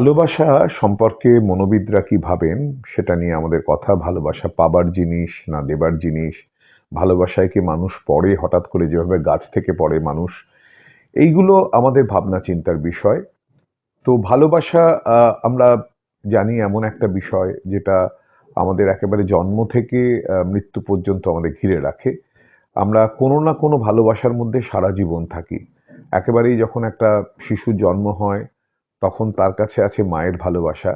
ভালোবাসা সম্পর্কে মনোবিদরা কি ভাবেন, সেটা নিয়ে আমাদের কথা। ভালোবাসা পাবার জিনিস না দেবার জিনিস। ভালোবাসায় কি মানুষ পড়ে, হঠাৎ করে যেভাবে গাছ থেকে পড়ে মানুষ? এইগুলো আমাদের ভাবনা চিন্তার বিষয়। তো ভালোবাসা আমরা জানি এমন একটা বিষয় যেটা আমাদের একেবারে জন্ম থেকে মৃত্যু পর্যন্ত আমাদের ঘিরে রাখে। আমরা কোনো না কোনো ভালোবাসার মধ্যে সারা জীবন থাকি। একেবারেই যখন একটা শিশুর জন্ম হয় তখন তার কাছে আছে মায়ের ভালোবাসা।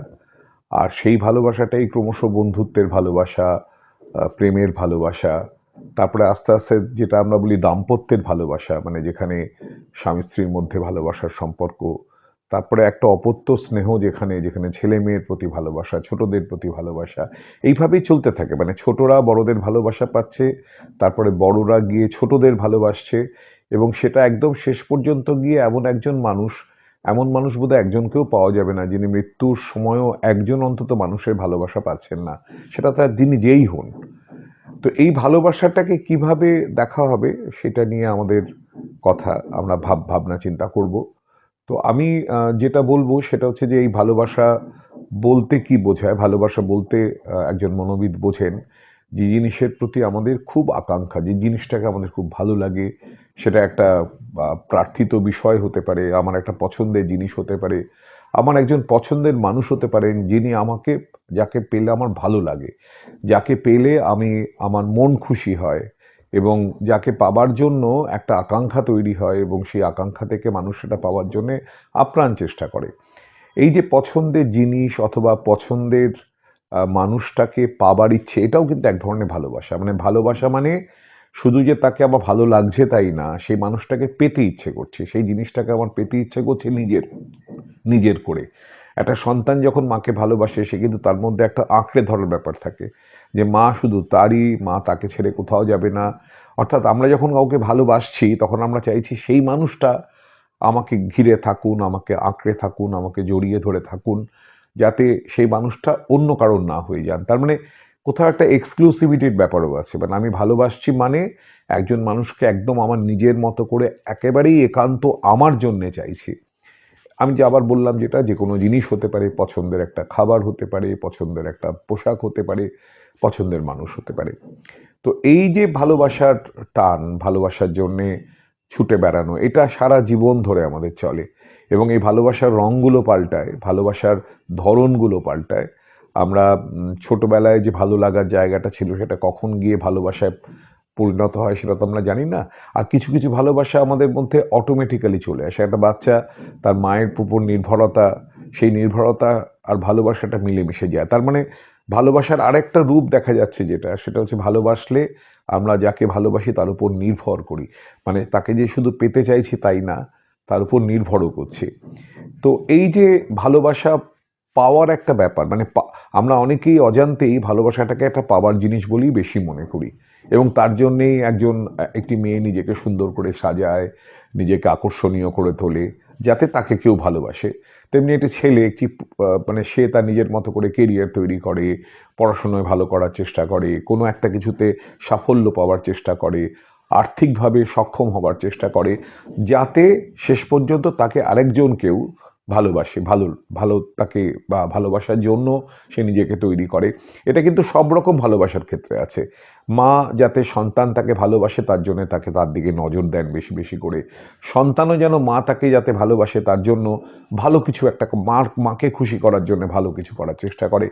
আর সেই ভালোবাসাটাই ক্রমশ বন্ধুত্বের ভালোবাসা প্রেমের ভালোবাসা, তারপরে আস্তে আস্তে যেটা আমরা বলি দাম্পত্যের ভালোবাসা মানে যেখানে স্বামী স্ত্রীর মধ্যে ভালোবাসার সম্পর্ক, তারপরে একটা অপত্য স্নেহ যেখানে যেখানে ছেলে মেয়ের প্রতি ভালোবাসা, ছোটদের প্রতি ভালোবাসা, এইভাবেই চলতে থাকে। মানে ছোটরা বড়দের ভালোবাসা পাচ্ছে, তারপরে বড়রা গিয়ে ছোটদের ভালোবাসছে এবং সেটা একদম শেষ পর্যন্ত গিয়ে এমন একজন মানুষ এমন মানুষ বোধহয় একজনকেও পাওয়া যাবে না যিনি মৃত্যুর সময়ও একজন অন্তত মানুষের ভালোবাসা পাচ্ছেন না। সেটা তার যিনি যেই হন। তো এই ভালোবাসাটাকে কীভাবে দেখা হবে সেটা নিয়ে আমাদের কথা আমরা ভাব, ভাবনা, চিন্তা করব। তো আমি যেটা বলব সেটা হচ্ছে যে এই ভালোবাসা বলতে কি বোঝায়? ভালোবাসা বলতে একজন মনোবিদ বোঝেন যে জিনিসের প্রতি আমাদের খুব আকাঙ্ক্ষা, যে জিনিসটাকে আমাদের খুব ভালো লাগে সেটা একটা প্রার্থিত বিষয় হতে পারে, আমার একটা পছন্দের জিনিস হতে পারে, আমার একজন পছন্দের মানুষ হতে পারেন যিনি আমাকে, যাকে পেলে আমার ভালো লাগে, যাকে পেলে আমি, আমার মন খুশি হয় এবং যাকে পাবার জন্য একটা আকাঙ্ক্ষা তৈরি হয় এবং সেই আকাঙ্ক্ষা থেকে মানুষ সেটা পাওয়ার জন্য আপ্রাণ চেষ্টা করে। এই যে পছন্দের জিনিস অথবা পছন্দের মানুষটাকে পাবার ইচ্ছে এটাও কিন্তু এক ধরনের ভালোবাসা মানে ভালোবাসা মানে শুধু যে তাকে আমার ভালো লাগছে তাই না, সেই মানুষটাকে পেতে ইচ্ছে করছে, সেই জিনিসটাকে আমার পেতে ইচ্ছে করছে নিজের নিজের করে। একটা সন্তান যখন মাকে ভালোবাসে, সে কিন্তু তার মধ্যে একটা আঁকড়ে ধরার ব্যাপার থাকে যে, মা শুধু তারই, মা তাকে ছেড়ে কোথাও যাবে না। অর্থাৎ আমরা যখন কাউকে ভালোবাসছি, তখন আমরা চাইছি সেই মানুষটা আমাকে ঘিরে থাকুন, আমাকে আঁকড়ে থাকুন, আমাকে জড়িয়ে ধরে থাকুন, যাতে সেই মানুষটা অন্য কারণ না হয়ে যান। তার মানে কোথাও একটা এক্সক্লুসিভিটির ব্যাপারও আছে। মানে আমি ভালোবাসছি মানে একজন মানুষকে একদম আমার নিজের মতো করে একেবারেই একান্ত আমার জন্যে চাইছি। আমি যে আবার বললাম যেটা, যে কোনো জিনিস হতে পারে, পছন্দের একটা খাবার হতে পারে, পছন্দের একটা পোশাক হতে পারে, পছন্দের মানুষ হতে পারে। তো এই যে ভালোবাসার টান, ভালোবাসার জন্যে ছুটে বেড়ানো, এটা সারা জীবন ধরে আমাদের চলে। এবং এই ভালোবাসার রঙগুলো পাল্টায়, ভালোবাসার ধরনগুলো পাল্টায়। আমরা ছোটবেলায় যে ভালো লাগার জায়গাটা ছিল সেটা কখন গিয়ে ভালোবাসায় পরিণত হয় সেটা তো আমরা জানি না। আর কিছু কিছু ভালোবাসা আমাদের মধ্যে অটোমেটিক্যালি চলে আসে। একটা বাচ্চা তার মায়ের উপর নির্ভরতা, সেই নির্ভরতা আর ভালোবাসাটা মিলেমিশে যায়। তার মানে ভালোবাসার আরেকটা রূপ দেখা যাচ্ছে যেটা, সেটা হচ্ছে ভালোবাসলে আমরা যাকে ভালোবাসি তার উপর নির্ভর করি। মানে তাকে যে শুধু পেতে চাইছি তাই না, তার উপর নির্ভরও করছে। তো এই যে ভালোবাসা পাওয়ার একটা ব্যাপার। মানে আমরা অনেকেই অজান্তেই ভালোবাসাটাকে একটা পাওয়ার জিনিস বলেই বেশি মনে করি। এবং তার জন্যেই একজন, একটি মেয়ে নিজেকে সুন্দর করে সাজায়, নিজেকে আকর্ষণীয় করে তোলে, যাতে তাকে কেউ ভালোবাসে। তেমনি একটি ছেলে, একটি মানে সে তার নিজের মতো করে কেরিয়ার তৈরি করে, পড়াশোনায় ভালো করার চেষ্টা করে, কোনো একটা কিছুতে সাফল্য পাওয়ার চেষ্টা করে, আর্থিকভাবে সক্ষম হবার চেষ্টা করে, যাতে শেষ পর্যন্ত তাকে আরেকজন কেউ ভালোবাসে, ভালো ভালো তাকে বা ভালোবাসার জন্য সে নিজেকে তৈরি করে। এটা কিন্তু সব রকম ভালোবাসার ক্ষেত্রে আছে। মা যাতে সন্তান তাকে ভালোবাসে তার জন্য তাকে তার দিকে নজর দেন বেশি বেশি করে। সন্তানও যেন মা তাকে যাতে ভালোবাসে তার জন্য ভালো কিছু একটা মার, মাকে খুশি করার জন্য ভালো কিছু করার চেষ্টা করে।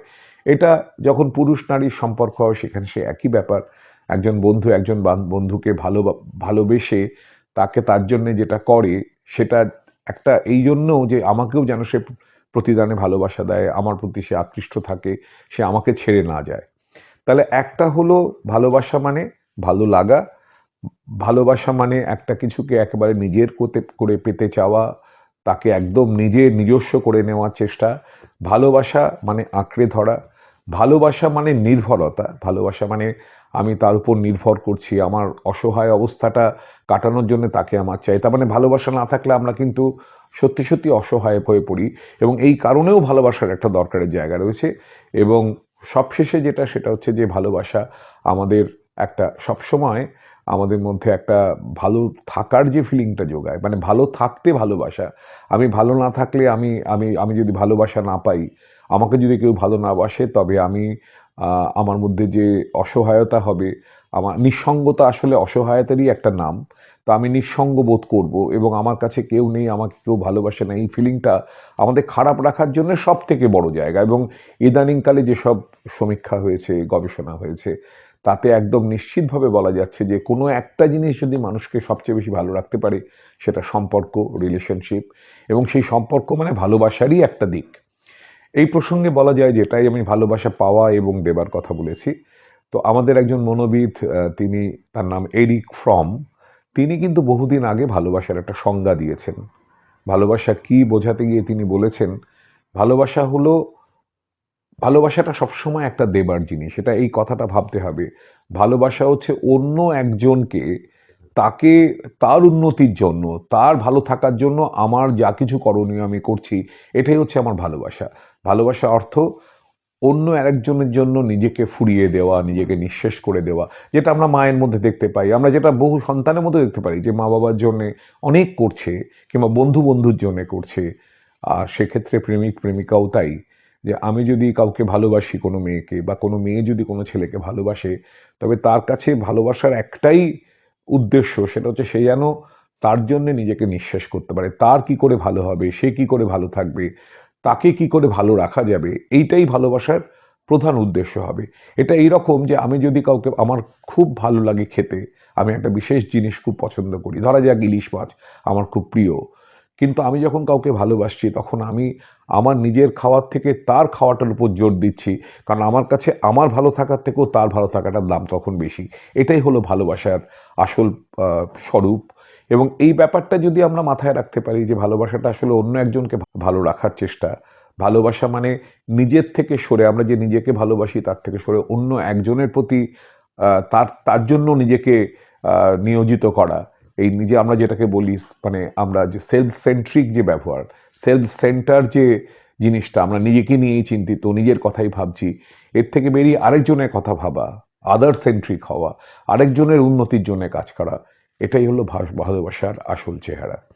এটা যখন পুরুষ নারীর সম্পর্ক হয় সেখানে সে একই ব্যাপার। একজন বন্ধু একজন বন্ধুকে ভালো ভালোবেসে তাকে তার জন্য যেটা করে সেটা একটা এই জন্যও যে আমাকেও যেন সে প্রতিদানে ভালোবাসা দেয়, আমার প্রতি সে আকৃষ্ট থাকে, সে আমাকে ছেড়ে না যায়। তাহলে একটা হলো ভালোবাসা মানে ভালো লাগা, ভালোবাসা মানে একটা কিছুকে একেবারে নিজের করতে করে পেতে চাওয়া, তাকে একদম নিজে নিজস্ব করে নেওয়ার চেষ্টা। ভালোবাসা মানে আঁকড়ে ধরা, ভালোবাসা মানে নির্ভরতা, ভালোবাসা মানে আমি তার উপর নির্ভর করছি। আমার অসহায় অবস্থাটা কাটানোর জন্য তাকে আমার চাই। তার মানে ভালোবাসা না থাকলে আমরা কিন্তু সত্যি সত্যি অসহায় হয়ে পড়ি এবং এই কারণেও ভালোবাসার একটা দরকারের জায়গা রয়েছে এবং সবশেষে যেটা সেটা হচ্ছে যে ভালোবাসা আমাদের একটা সবসময় আমাদের মধ্যে একটা ভালো থাকার যে ফিলিংটা যোগায়। মানে ভালো থাকতে ভালোবাসা। আমি ভালো না থাকলে আমি আমি আমি যদি ভালোবাসা না পাই, আমাকে যদি কেউ ভালো না বাসে, তবে আমি আমার মধ্যে যে অসহায়তা হবে, আমার নিঃসঙ্গতা আসলে অসহায়তারই একটা নাম। তো আমি নিঃসঙ্গ বোধ করব এবং আমার কাছে কেউ নেই, আমাকে কেউ ভালোবাসে না। এই ফিলিংটা আমাদের খারাপ রাখার জন্য সব থেকে বড় জায়গা এবং ইদানিংকালে যেসব সমীক্ষা হয়েছে, গবেষণা হয়েছে, তাতে একদম নিশ্চিতভাবে বলা যাচ্ছে যে কোনো একটা জিনিস যদি মানুষকে সবচেয়ে বেশি ভালো রাখতে পারে, সেটা সম্পর্ক রিলেশনশিপ এবং সেই সম্পর্ক মানে ভালোবাসারই একটা দিক। এই প্রসঙ্গে বলা যায় যেটাই আমি ভালোবাসা পাওয়া এবং দেবার কথা বলেছি। তো আমাদের একজন মনোবিদ তিনি, তার নাম এরিক ফ্রম, তিনি কিন্তু বহুদিন আগে ভালোবাসার একটা সংজ্ঞা দিয়েছেন। ভালোবাসা কি বোঝাতে গিয়ে তিনি বলেছেন, ভালোবাসা হলো, ভালোবাসাটা সবসময় একটা দেবার জিনিস, এটা এই কথাটা ভাবতে হবে। ভালোবাসা হচ্ছে অন্য একজনকে তাকে, তার উন্নতির জন্য, তার ভালো থাকার জন্য আমার যা কিছু করণীয় আমি করছি, এটাই হচ্ছে আমার ভালোবাসা। ভালোবাসা অর্থ অন্য আরেকজনের জন্য নিজেকে ফুরিয়ে দেওয়া, নিজেকে নিঃশেষ করে দেওয়া, যেটা আমরা মায়ের মধ্যে দেখতে পাই। আমরা যেটা বহু সন্তানের মধ্যে দেখতে পাই যে মা বাবার জন্যে অনেক করছে কিংবা বন্ধু বন্ধুর জন্যে করছে। আর সেক্ষেত্রে প্রেমিক প্রেমিকাও তাই, যে আমি যদি কাউকে ভালোবাসি কোনো মেয়েকে বা কোনো মেয়ে যদি কোনো ছেলেকে ভালোবাসে, তবে তার কাছে ভালোবাসার একটাই উদ্দেশ্য সেটা হচ্ছে সে যেন তার জন্য নিজেকে নিঃশ্বাস করতে পারে। তার কি করে ভালো হবে? সে কি করে ভালো থাকবে? তাকে কি করে ভালো রাখা যাবে? এইটাই ভালোবাসার প্রধান উদ্দেশ্য হবে। এটা এইরকম যে আমি যদি কাউকে, আমার খুব ভালো লাগে খেতে, আমি একটা বিশেষ জিনিস খুব পছন্দ করি। ধরা যাক ইলিশ মাছ আমার খুব প্রিয়। কিন্তু আমি যখন কাউকে ভালোবাসছি, তখন আমি আমার নিজের খাওয়ার থেকে তার খাওয়াটার উপর জোর দিচ্ছি। কারণ আমার কাছে আমার ভালো থাকার থেকেও তার ভালো থাকাটার দাম তখন বেশি। এটাই হলো ভালোবাসার আসল স্বরূপ। এবং এই ব্যাপারটা যদি আমরা মাথায় রাখতে পারি যে ভালোবাসাটা আসলে অন্য একজনকে ভালো রাখার চেষ্টা। ভালোবাসা মানে নিজের থেকে সরে, আমরা যে নিজেকে ভালোবাসি তার থেকে সরে অন্য একজনের প্রতি তার তার জন্য নিজেকে নিয়োজিত করা। এই নিজে আমরা যেটাকে বলি মানে আমরা যে সেলফ সেন্ট্রিক যে ব্যবহার সেলফ সেন্টার যে জিনিসটা আমরা নিজেকে নিয়েই চিন্তিত, নিজের কথাই ভাবছি, এর থেকে বেরিয়ে আরেকজনের কথা ভাবা আদার সেন্ট্রিক হওয়া, আরেকজনের উন্নতির জন্য কাজ করা, এটাই হলো ভালোবাসার আসল চেহারা।